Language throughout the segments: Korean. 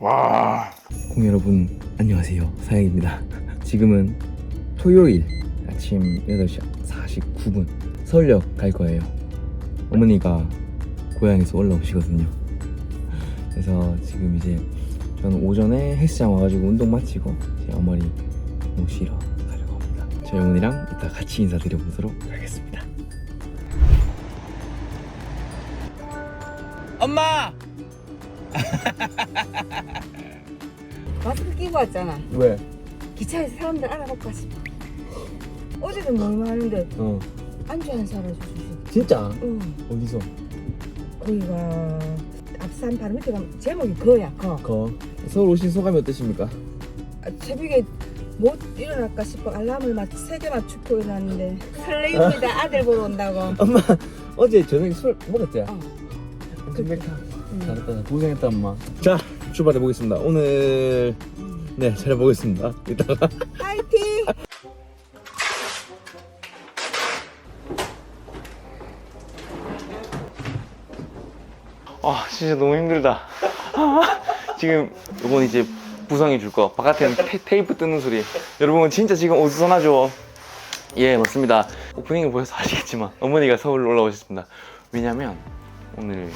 와. 공 여러분 안녕하세요 사양입니다. 지금은 토요일 아침 8시 49분 서울역 갈 거예요. 어머니가 고향에서 올라오시거든요. 그래서 지금 이제 저는 오전에 헬스장 와가지고 운동 마치고 제 어머니 모시러 가려고 합니다. 저희 어머니랑 이따 같이 인사드려보도록 하겠습니다. 엄마! 마스크 끼고 왔잖아. 왜? 기차에서 사람들 알아볼까 싶어. 어제도 너무 많은데 어 안주 한 사람 주시. 진짜? 응. 어디서? 거기가 앞산 바로 밑에 가면 제목이 거야 거. 거 서울 오신 소감이 어떠십니까? 아, 새벽에 못 일어날까 싶어 알람을 막 세 개 맞추고 일어났는데 설레입니다. 아들 보러 온다고. 엄마 어제 저녁에 술 먹었지? 어. 컴백타 응. 잘했다 고생했다 엄마 자 출발해 보겠습니다 오늘 네 잘해 보겠습니다 이따가 파이팅! 아 진짜 너무 힘들다. 지금 이건 이제 부성이 줄 거. 바깥에는 테, 이프 뜯는 소리. 여러분 진짜 지금 어수선하죠? 예 맞습니다. 오프닝을 보셔서 아시겠지만 어머니가 서울 올라오셨습니다. 왜냐면 오늘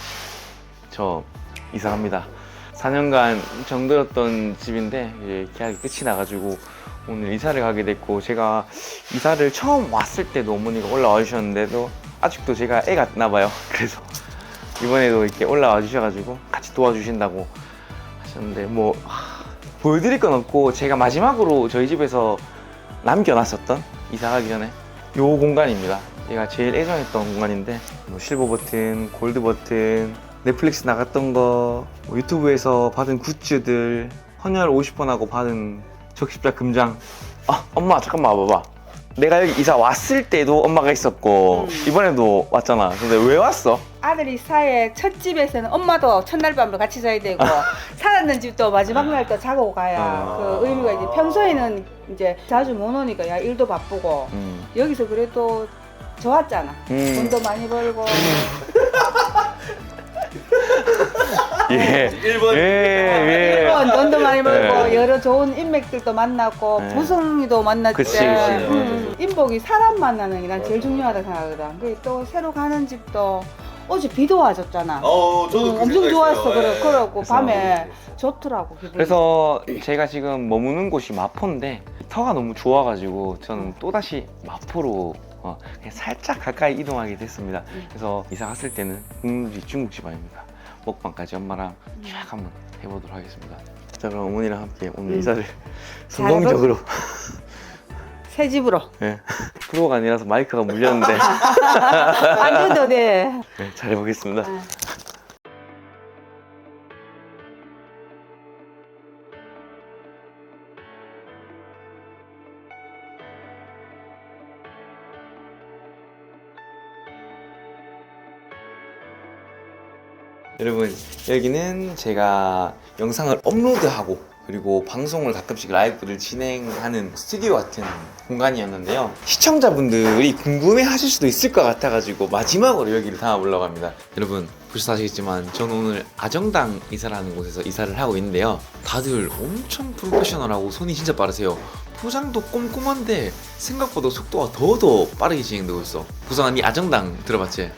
저 이사 갑니다. 4년간 정들었던 집인데 이제 계약이 끝이 나가지고 오늘 이사를 가게 됐고 제가 이사를 처음 왔을 때도 어머니가 올라와 주셨는데도 아직도 제가 애가 나봐요. 그래서 이번에도 이렇게 올라와 주셔가지고 같이 도와주신다고 하셨는데 뭐 하, 보여드릴 건 없고 제가 마지막으로 저희 집에서 남겨놨었던 이사 가기 전에 요 공간입니다 제가 제일 애정했던 공간인데 뭐 실버 버튼, 골드 버튼, 넷플릭스 나갔던 거, 뭐 유튜브에서 받은 굿즈들, 헌혈 50번 하고 받은 적십자 금장. 아, 엄마 잠깐만 와봐봐. 내가 여기 이사 왔을 때도 엄마가 있었고 음. 이번에도 왔잖아. 근데 왜 왔어? 아들 이 사회 첫 집에서는 엄마도 첫날 밤을 같이 자야 되고 살았는 집도 마지막 날 또 자고 가야 아. 그 의미가 이제 평소에는 이제 자주 못 오니까 야 일도 바쁘고 음. 여기서 그래도 좋았잖아. 음. 돈도 많이 벌고 예. 1번. 예, 예. 일본 돈도 많이 벌고 네. 여러 좋은 인맥들도 만났고 네. 부성이도 만났지. 그치, 그치. 음, 인복이 사람 만나는 게 난 제일 중요하다 생각하거든. 그리고 또 새로 가는 집도 어제 비도 와줬잖아. 어, 저도 음, 그 엄청 생각했어요. 좋았어. 그래, 예. 그러고 그래서 밤에 좋더라고 기분이. 그래서 제가 지금 머무는 곳이 마포인데 터가 너무 좋아가지고 저는 또다시 마포로 어, 그냥 살짝 가까이 이동하게 됐습니다. 음. 그래서 이사 갔을 때는 국물이 중국집 아닙니다. 먹방까지 엄마랑 쫙 한번 해보도록 하겠습니다. 자 그럼 어머니랑 함께 오늘 음. 이사를 성공적으로 새 집으로. 예. 프로가 아니라서 마이크가 물렸는데 안 줘도 돼. 네, 잘 해보겠습니다. 여러분 여기는 제가 영상을 업로드하고 그리고 방송을 가끔씩 라이브를 진행하는 스튜디오 같은 공간이었는데요. 시청자분들이 궁금해 하실 수도 있을 것 같아가지고 마지막으로 여기를 담아 보려고 합니다. 여러분 보셔서 아시겠지만 저는 오늘 아정당 이사라는 곳에서 이사를 하고 있는데요. 다들 엄청 프로페셔널하고 손이 진짜 빠르세요. 포장도 꼼꼼한데 생각보다 속도가 더더 빠르게 진행되고 있어. 구성한 이 아정당 들어봤지?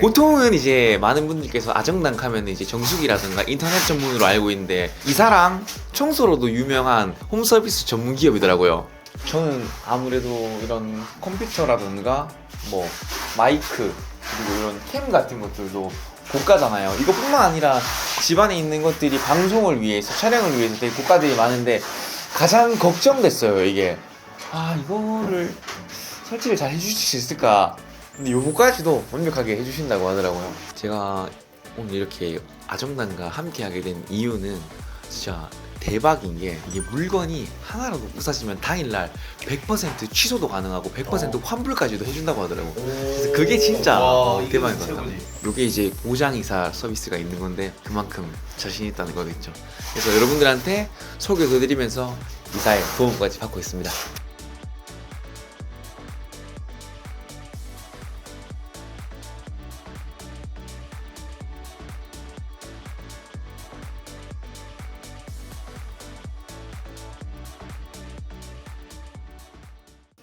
보통은 이제 많은 분들께서 아정당 하면 이제 정수기라든가 인터넷 전문으로 알고 있는데 이사랑 청소로도 유명한 홈서비스 전문 기업이더라고요. 저는 아무래도 이런 컴퓨터라든가 뭐 마이크 그리고 이런 캠 같은 것들도 고가잖아요. 이것뿐만 아니라 집안에 있는 것들이 방송을 위해서 촬영을 위해서 되게 고가들이 많은데 가장 걱정됐어요 이게 아 이거를 설치를 잘 해주실 수 있을까 근데 요거까지도 완벽하게 해주신다고 하더라고요. 제가 오늘 이렇게 아정당과 함께 하게 된 이유는 진짜 대박인 게 이게 물건이 하나라도 부서지면 당일날 100% 취소도 가능하고 100% 환불까지도 해준다고 하더라고. 그래서 그게 진짜 와, 대박인 것. 최고지. 이게 이제 보장이사 서비스가 있는 건데 그만큼 자신 있다는 거겠죠. 그래서 여러분들한테 소개해드리면서 이사의 도움까지 받고 있습니다.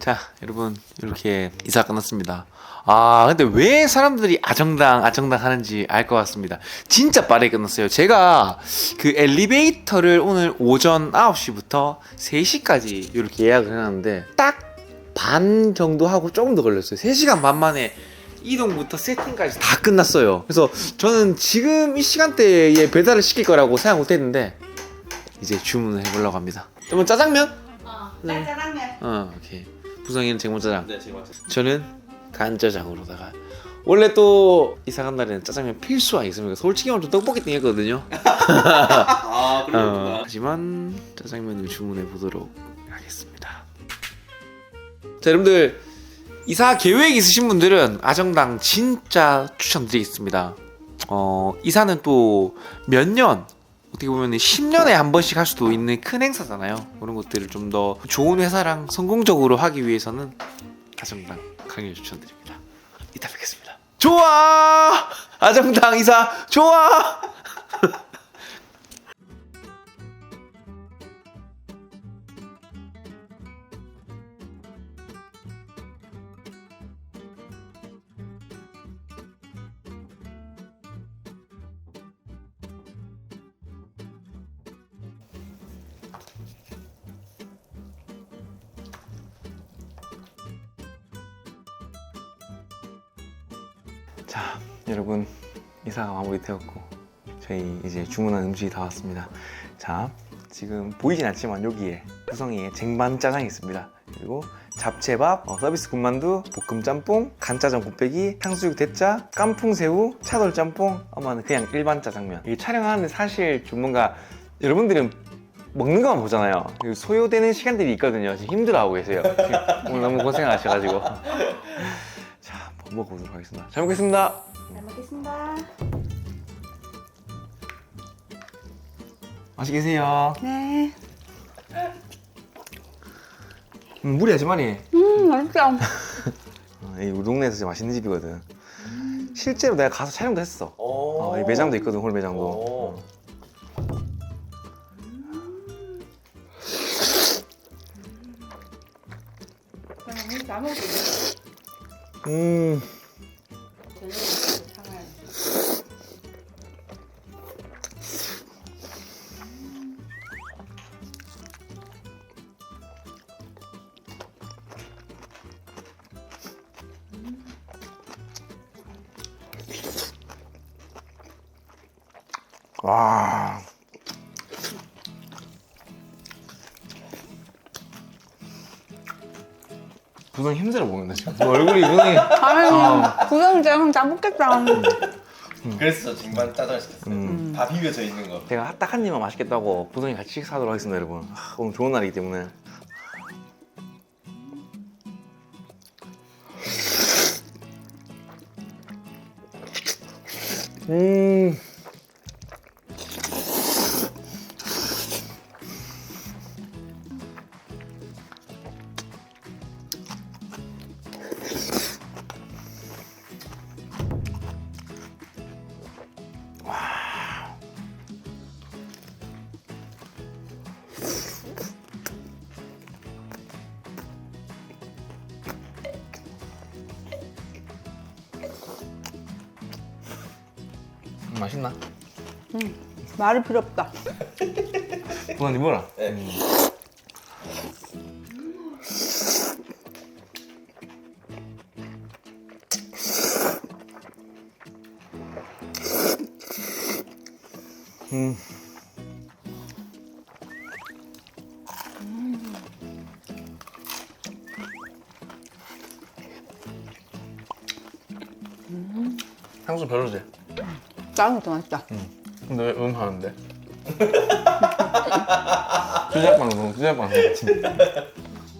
자, 여러분 이렇게 이사 끝났습니다. 아, 근데 왜 사람들이 아정당 아정당 하는지 알 것 같습니다. 진짜 빠르게 끝났어요. 제가 그 엘리베이터를 오늘 오전 9시부터 3시까지 이렇게 예약을 해놨는데 딱 반 정도 하고 조금 더 걸렸어요. 3시간 반 만에 이동부터 세팅까지 다 끝났어요. 그래서 저는 지금 이 시간대에 배달을 시킬 거라고 생각 못 했는데 이제 주문을 해보려고 합니다. 그러면 짜장면? 어, 네. 짜장면. 어, 오케이. 부성이는 쟁반짜장. 네, 제가 맞췄어요. 저는 간짜장으로다가 원래 또간 날에는 짜장면 필수 아니겠습니까? 솔직히 말해서 떡볶이 땡겼거든요. 아, 어, 그렇구나. 하지만 짜장면을 주문해 보도록 하겠습니다. 자, 여러분들 이사 계획 있으신 분들은 아정당 진짜 추천드리겠습니다. 어, 이사는 또 몇 년, 어떻게 보면 10년에 한 번씩 할 수도 있는 큰 행사잖아요. 그런 것들을 좀 더 좋은 회사랑 성공적으로 하기 위해서는 아정당 강력 추천드립니다. 이따 뵙겠습니다. 좋아! 아정당 이사 좋아! 자, 여러분 이사가 마무리되었고 저희 이제 주문한 음식이 다 왔습니다. 자, 지금 보이진 않지만 여기에 구성이에 쟁반 짜장이 있습니다. 그리고 잡채밥, 어, 서비스 군만두, 볶음 짬뽕, 간짜장 곱빼기, 탕수육 대짜, 깐풍 새우, 차돌 짬뽕, 아마는 그냥 일반 짜장면. 이 촬영하는데 사실 좀 뭔가 여러분들은 먹는 것만 보잖아요. 소요되는 시간들이 있거든요. 지금 힘들어하고 계세요. 오늘 너무 고생하셔가지고. 자, 한번 먹어보도록 하겠습니다. 잘 먹겠습니다. 잘 먹겠습니다. 맛있게 드세요. 네. 음, 무리하지 마니. 음, 맛있어. 어, 이 우리 동네에서 진짜 맛있는 집이거든. 실제로 내가 가서 촬영도 했어. 오. 어, 이 매장도 있거든, 홀 매장도. 음. 와. 구성 힘들어 보인다 지금. 얼굴이 구성이. 아유, 구성장 다 먹겠다. 그래서 저 쟁반 짜장을 시켰어요. 음. 다 비벼져 있는 거. 제가 딱 한 입만 맛있겠다고 구성이 같이 식사하도록 하겠습니다, 여러분. 아, 오늘 좋은 날이기 때문에. 맛있나? 말이 필요 없다. 구성이 뭐라? 네. 음. 향수 별로지? 짜는 것도 맛있다. 근데 왜 음 하는데? 주작방 너무 주작방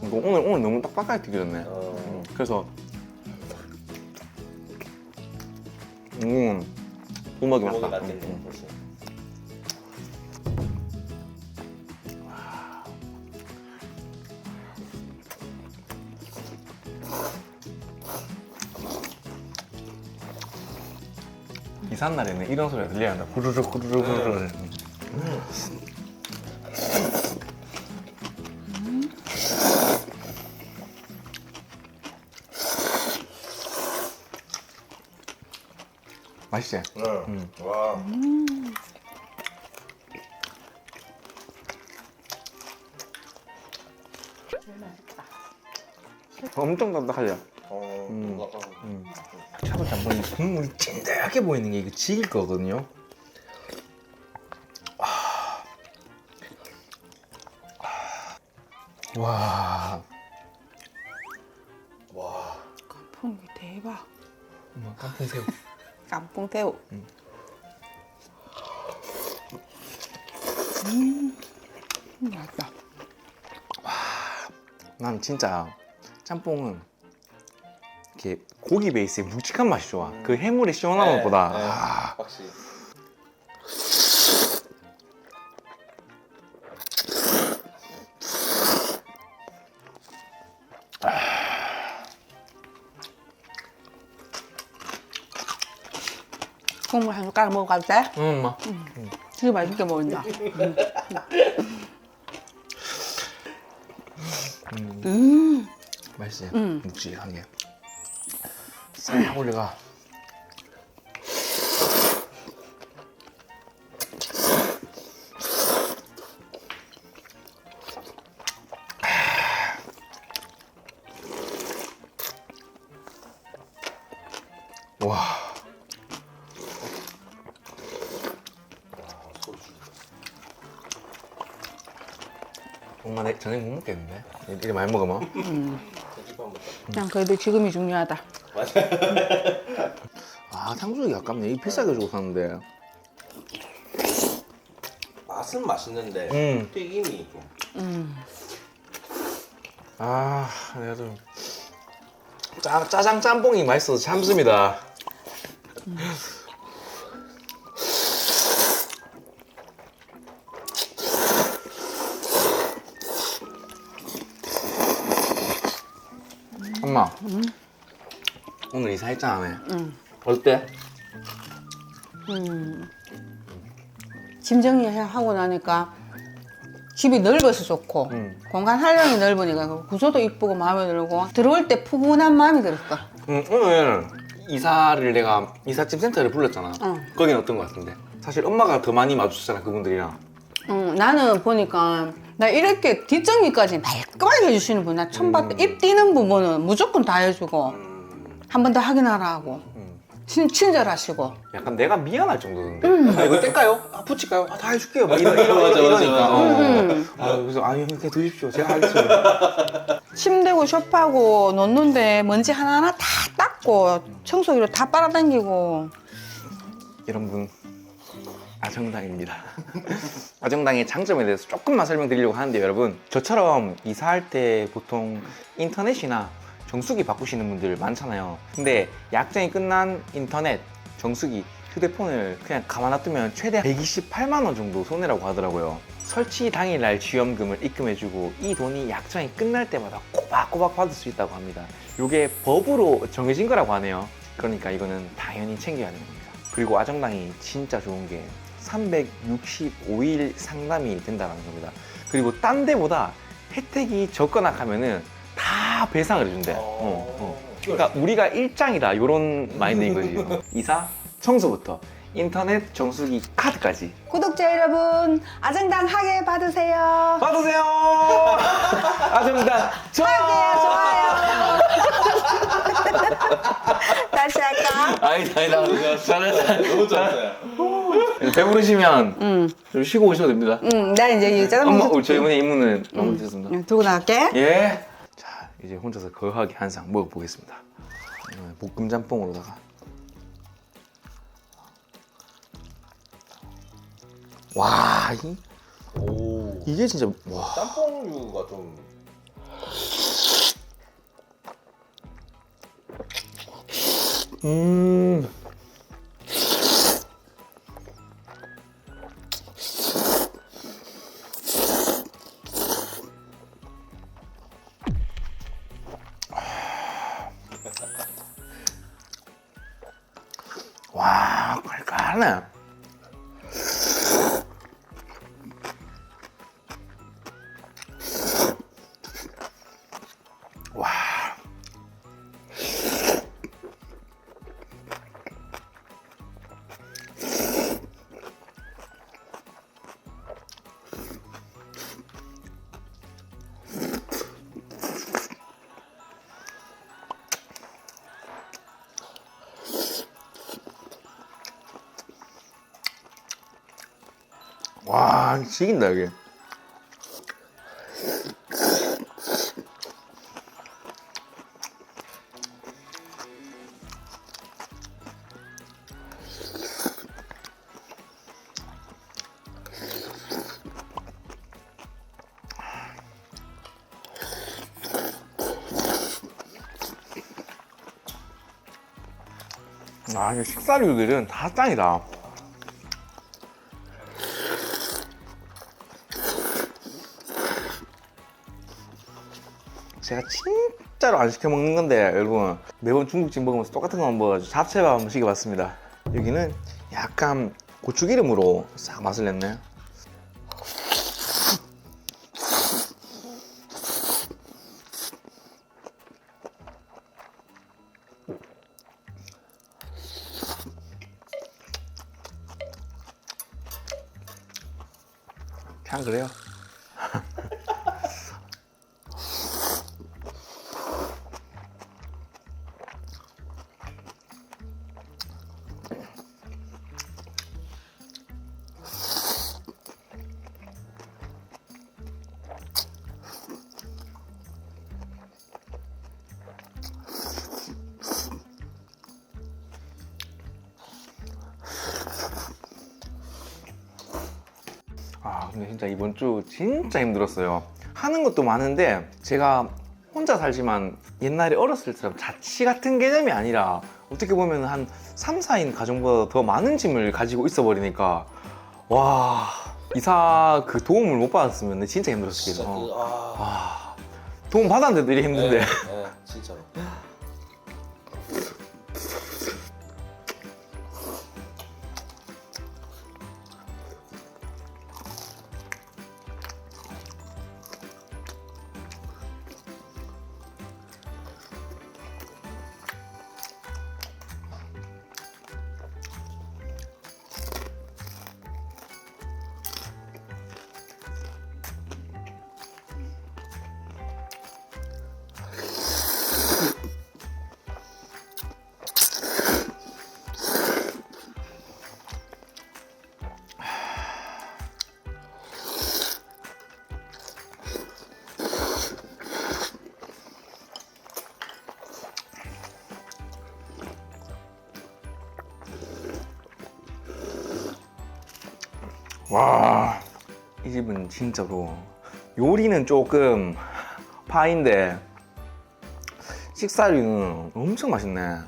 이거 오늘 오늘 너무 딱딱하게 튀겨졌네 어. 음, 그래서 음 우막이 먹이 맞다 맞겠네 음, 음. 벌써. 이산 날에는 이런 소리가 들려야 한다 후루룩 후루룩 후루룩 맛있지? 응. 와. 엄청 딱딱하죠? 어. 음. 뭔가, 어. 음. 차돌 짬뽕이 국물이 찐득하게 보이는 게 이거 질길 거거든요. 아. 아. 와, 와. 깐풍기 대박. 어머, 깐풍새우. 깐풍새우. 음. 맛있다. 난 진짜 짬뽕은 이렇게 고기 베이스의 묵 직한 맛이 좋아. 그 해물의 시원한 네, 것보다. 네. 아, 확실히. 국물 한 숟가락 먹어가도 돼? 음, 막. 되게 맛있게 먹는다. 음. 맛있지? 음. 묵직한 게. 싹 올려가. 와. 엄마 내 저녁 못 먹겠는데? 이렇게 많이 먹으면? 먹자. 그냥 그래도 지금이 중요하다. 아 탕수육이 아깝네. 이 비싸게 주고 샀는데. 맛은 맛있는데 음. 튀김이 좀. 음. 아 내가 좀 짜, 짜장 짬뽕이 맛있어서 참습니다. 오늘 이사했잖아. 음. 어때? 음. 짐 정리하고 나니까 집이 넓어서 좋고 음. 공간 활용이 넓으니까 그 구조도 이쁘고 마음에 들고 들어올 때 푸근한 마음이 들었어. 음, 오늘 이사를 내가 이삿짐 센터를 불렀잖아. 응. 거기는 어떤 것 같은데? 사실 엄마가 더 많이 마주쳤잖아 그분들이랑. 음, 나는 보니까 나 이렇게 뒷정리까지 말끔하게 해주시는 분 나 처음 봤다. 입 띄는 부분은 무조건 다 해주고 음. 한 번 더 확인하라 하고 음. 친, 친절하시고 약간 내가 미안할 정도던데. 아, 이거 뗄까요? 아, 붙일까요? 아, 다 해줄게요. 막 이러, 이러, 맞아, 맞아, 이러니까. 맞아. 어. 음. 아, 그래서 아니 이렇게 드십시오. 제가 하겠습니다. 침대고 쇼파고 놓는데 먼지 하나하나 다 닦고 청소기로 다 빨아당기고 이런 분 아정당입니다. 아정당의 장점에 대해서 조금만 설명드리려고 하는데 여러분 저처럼 이사할 때 보통 인터넷이나 정수기 바꾸시는 분들 많잖아요. 근데 약정이 끝난 인터넷, 정수기, 휴대폰을 그냥 가만 놔두면 최대 128만 원 정도 손해라고 하더라고요. 설치 당일날 지원금을 입금해주고 이 돈이 약정이 끝날 때마다 꼬박꼬박 받을 수 있다고 합니다. 이게 법으로 정해진 거라고 하네요. 그러니까 이거는 당연히 챙겨야 하는 겁니다. 그리고 아정당이 진짜 좋은 게 365일 상담이 된다는 겁니다. 그리고 딴 데보다 혜택이 적거나 하면은 다 배상을 해준대. 어, 어. 그러니까 우리가 일장이다 이런 마인드인 거지. 어. 이사, 청소부터 인터넷, 정수기, 카드까지 구독자 여러분 아정당 하게 받으세요. 받으세요. 아정당 하게요 좋아요. 다시 할까? 아니다 아니다 잘했다. 너무 좋았어요. 배부르시면 응, 좀 쉬고 오셔도 됩니다. 응, 나 이제 이 짜장면 엄마, 우리 저희 분의 임무는 마무리됐습니다. 응, 들고 나갈게. 예. 자, 이제 혼자서 거하게 한 상 먹어보겠습니다. 어, 볶음 짬뽕으로다가. 와, 이 오. 이게 진짜 와. 짬뽕류가 좀 음. 와, 깔깔하 와, 죽인다, 이게. 아, 이 식사류들은 다 짱이다. 제가 진짜로 안 시켜 먹는 건데 여러분. 매번 중국집 먹으면서 똑같은 거 먹어가지고 잡채밥 한번 시켜봤습니다. 여기는 약간 고추기름으로 싹 맛을 냈네 그냥 그래요 아 근데 진짜 이번 주 진짜 힘들었어요 하는 것도 많은데 제가 혼자 살지만 옛날에 어렸을 때처럼 자취 같은 개념이 아니라 어떻게 보면 한 3, 4인 가정보다 더 많은 짐을 가지고 있어 버리니까 와 이사 그 도움을 못 받았으면 진짜 힘들었을 진짜 그, 아. 와 도움 받았는데도 이게 힘든데 네, 네, 진짜로. 와, 이 집은 진짜로 요리는 조금 파인데 식사류는 엄청 맛있네.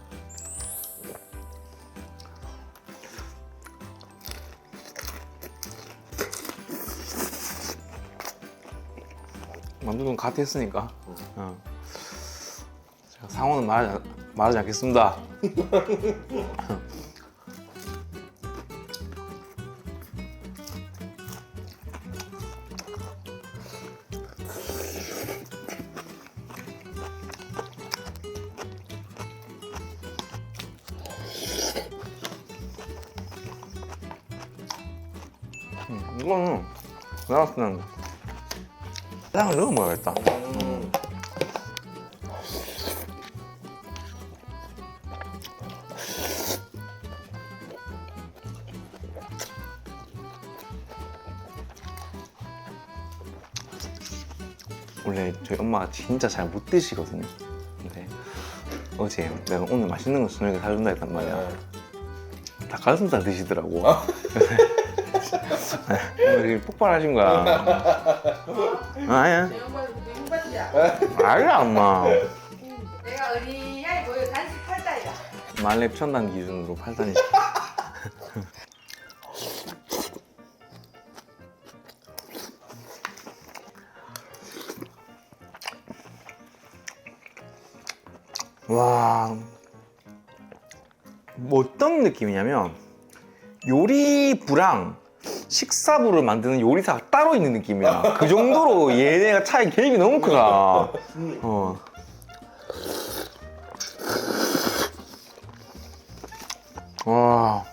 만두는 갓 했으니까. 어. 상호는 말하지, 말하지 않겠습니다. 때는 짜장을 넣어 먹어야겠다. 음. 원래 저희 엄마가 진짜 잘 못 드시거든요. 근데 어제 내가 오늘 맛있는 거 저녁에 사준다 했단 말이야. 네. 닭가슴살 드시더라고. 오늘 폭발하신 거야. 아니야. 내 양반이 내 양반이야. 엄마. 내가 어리야 이거 간식 팔다야. 말렙 천당 기준으로 팔다니. 와, 뭐 어떤 느낌이냐면 요리부랑 식사부를 만드는 요리사가 따로 있는 느낌이야. 그 정도로 얘네가 차이 개입이 너무 크다. 어. 와.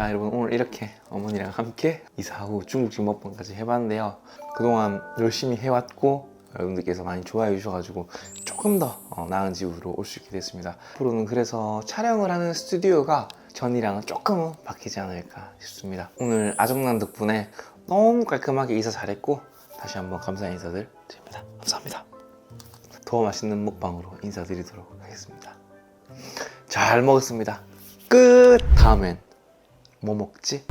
자 여러분 오늘 이렇게 어머니랑 함께 이사하고 중국집 먹방까지 해봤는데요. 그동안 열심히 해왔고 여러분들께서 많이 좋아해 주셔가지고 조금 더 어, 나은 집으로 올 수 있게 됐습니다. 앞으로는 그래서 촬영을 하는 스튜디오가 전이랑은 조금은 바뀌지 않을까 싶습니다. 오늘 아정난 덕분에 너무 깔끔하게 이사 잘했고 다시 한번 감사 인사들 드립니다. 감사합니다. 더 맛있는 먹방으로 인사드리도록 하겠습니다. 잘 먹었습니다. 끝! 다음엔 뭐 먹지?